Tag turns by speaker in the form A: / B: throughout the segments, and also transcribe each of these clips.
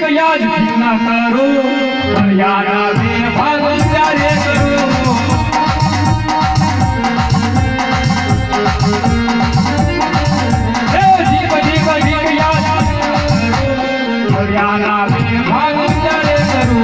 A: કયા જ ના કરો હરિયાણા બે ભાગ ત્યારે કરો હરિયાણા બે ભાગ ત્યારે કરો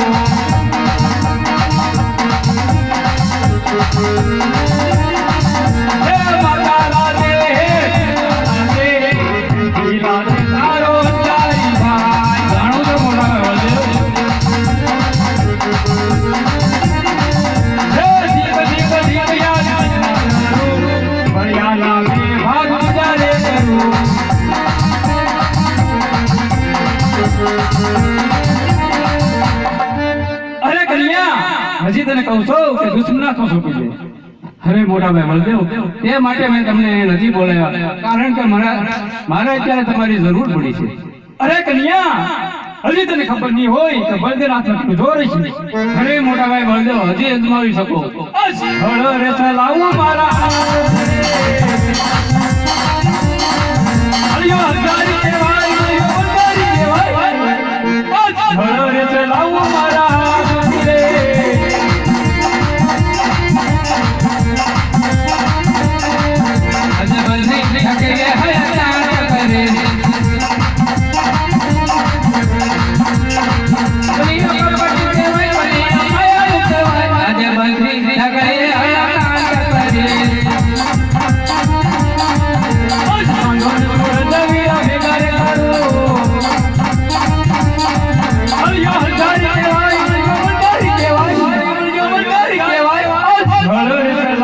A: હજી તને કહું છું કે દુશ્મના ના સોંપી દે અરે મોટા ભાઈ બળદેવ તે માટે મેં તમને નથી બોલાવ્યા. કારણ કે મારા મારે અત્યારે તમારી જરૂર પડી છે. અરે કન્યા, હજી તને ખબર નહીં હોય કે બળદેવ હાથમાં જોર છે. અરે મોટા ભાઈ, બળદેવ, હજી અજમાવી શકો. હળ રે ચલાવું મારા.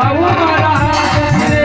A: અરે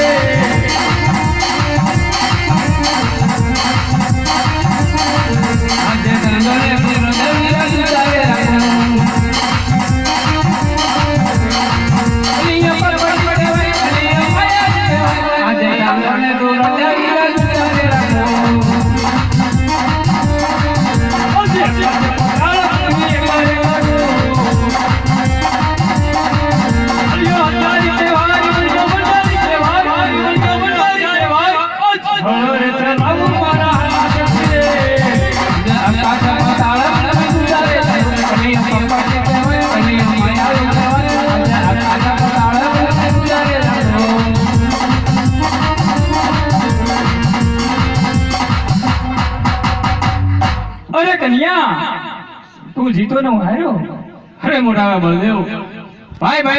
A: કન્યા તું જીતો નો હાર્યો અરે મોટા બળદેવ. ભાઈ ભાઈ